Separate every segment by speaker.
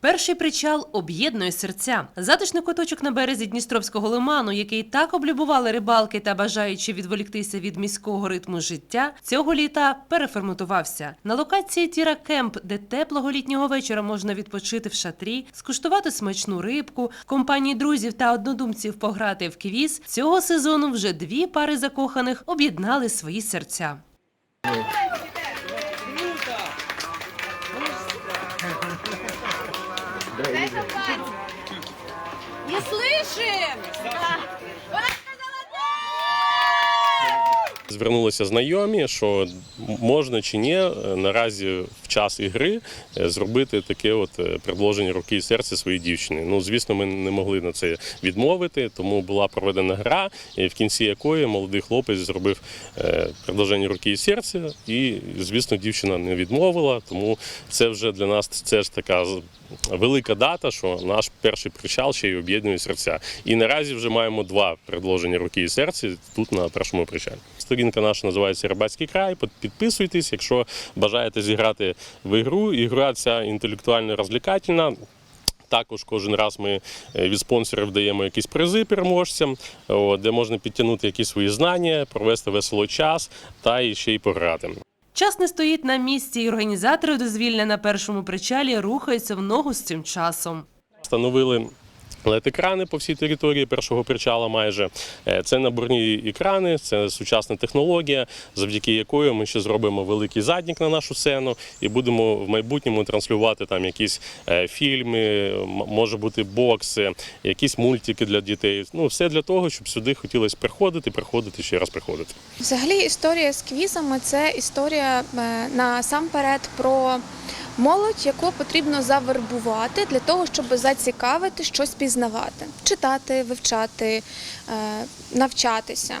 Speaker 1: Перший причал об'єднує серця. Затишний куточок на березі Дністровського лиману, який так облюбували рибалки та бажаючи відволіктися від міського ритму життя, цього літа переформатувався. На локації Тіра Кемп, де теплого літнього вечора можна відпочити в шатрі, скуштувати смачну рибку, в компанії друзів та однодумців пограти в квіз. Цього сезону вже дві пари закоханих об'єднали свої серця.
Speaker 2: Сказала
Speaker 3: Звернулися знайомі, що можна чи ні наразі в час ігри е, зробити таке от е, предложення руки і серця своїй дівчині. Ну, звісно, ми не могли на це відмовити, тому була проведена гра, в кінці якої молодий хлопець зробив е, предложення руки і серця, і, звісно, дівчина не відмовила. Тому це вже для нас це ж така велика дата, що наш перший причал ще й об'єднує серця. І наразі вже маємо два предложення руки і серця тут на першому причалі. Сторінка наша називається Рибацький край. Підписуйтесь, якщо бажаєте зіграти в ігру. Ігра ця інтелектуально розлікательна. Також кожен раз ми е, від спонсорів даємо якісь призи переможцям, де можна підтягнути якісь свої знання, провести весело час та ще й пограти.
Speaker 1: Час не стоїть на місці, і організатори дозвілля на першому причалі рухаються в ногу з цим часом.
Speaker 3: Встановили LED-екрани по всій території першого причала майже. Е, Це наборні екрани, це сучасна технологія, завдяки якої ми ще зробимо великий заднік на нашу сцену і будемо в майбутньому транслювати там якісь е, фільми, може бути бокси, якісь мультики для дітей. Ну, все для того, щоб сюди хотілося приходити, приходити, ще раз приходити.
Speaker 4: Взагалі, історія з квізами це історія е, насамперед про молодь, яку потрібно завербувати для того, щоб зацікавити щось пізнавати, читати, вивчати, е, навчатися.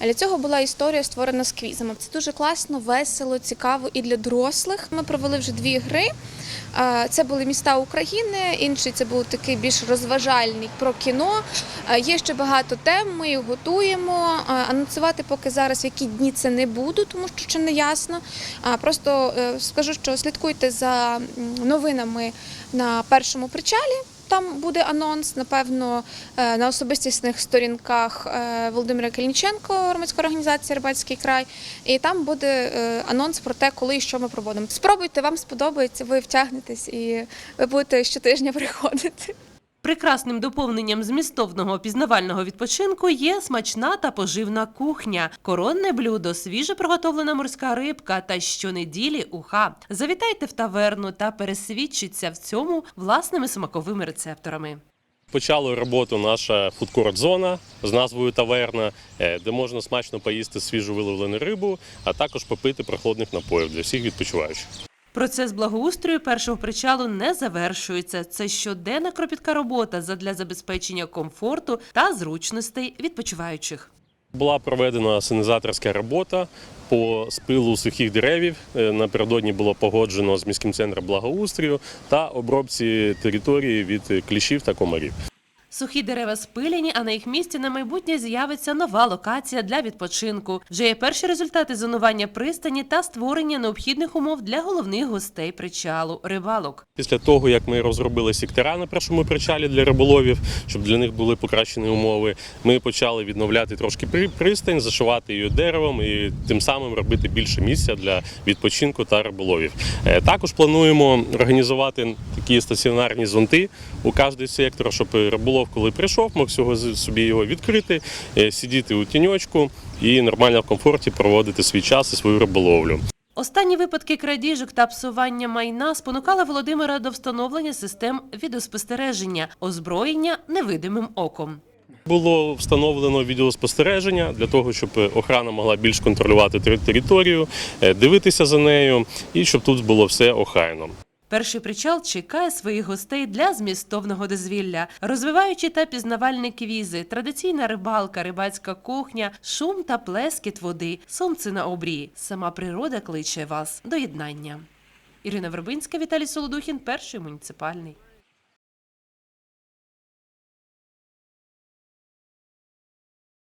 Speaker 4: Для цього була історія створена з квізами. Це дуже класно, весело, цікаво і для дорослих. Ми провели вже дві гри. Е, Це були міста України, інший це був такий більш розважальний про кіно. Е, Є ще багато тем, ми їх готуємо. Анонсувати поки зараз, які дні це не буду, тому що ще не ясно. Просто скажу, що слідкуйте за новинами на першому причалі. Там буде анонс, напевно, е, на особистісних сторінках е, Володимира Калініченко, громадської організації Рибацький край. І там буде е, анонс про те, коли і що ми проводимо. Спробуйте, вам сподобається, ви втягнетесь і ви будете щотижня приходити.
Speaker 1: Прекрасним доповненням змістовного пізнавального відпочинку є смачна та поживна кухня, коронне блюдо, свіже приготовлена морська рибка та щонеділі уха. Завітайте в таверну та пересвідчіться в цьому власними смаковими рецепторами.
Speaker 3: Почала роботу наша фудкорт-зона з назвою Таверна, е, де можна смачно поїсти свіжу виловлену рибу, а також попити прохолодних напоїв для всіх відпочиваючих.
Speaker 1: Процес благоустрою першого причалу не завершується. Це щоденна кропітка робота задля забезпечення комфорту та зручностей відпочиваючих.
Speaker 3: Була проведена синізаторська робота по спилу сухих деревів. Е, Напередодні було погоджено з міським центром благоустрою та обробці території від кліщів та комарів.
Speaker 1: Сухі дерева спилені, а на їх місці на майбутнє з'явиться нова локація для відпочинку. Вже є перші результати зонування пристані та створення необхідних умов для головних гостей причалу рибалок.
Speaker 3: Після того, як ми розробили сектора на першому причалі для риболовів, щоб для них були покращені умови, ми почали відновляти трошки при- пристань, зашивати її деревом і тим самим робити більше місця для відпочинку та риболовів. Е, Також плануємо організувати такі стаціонарні зонти у кожний сектор, щоб риболов, коли прийшов, мог всього собі його відкрити, е, сидіти у тіньочку і нормально в комфорті проводити свій час і свою риболовлю.
Speaker 1: Останні випадки крадіжок та псування майна спонукали Володимира до встановлення систем відеоспостереження, озброєння невидимим оком.
Speaker 3: Було встановлено відеоспостереження для того, щоб охрана могла більш контролювати тери- територію, е, дивитися за нею і щоб тут було все охайно.
Speaker 1: Перший причал чекає своїх гостей для змістовного дозвілля, розвиваючи та пізнавальні квізи, традиційна рибалка, рибацька кухня, шум та плескіт води, сонце на обрії. Сама природа кличе вас до єднання. Ірина Вербинська, Віталій Солодухін, перший муніципальний.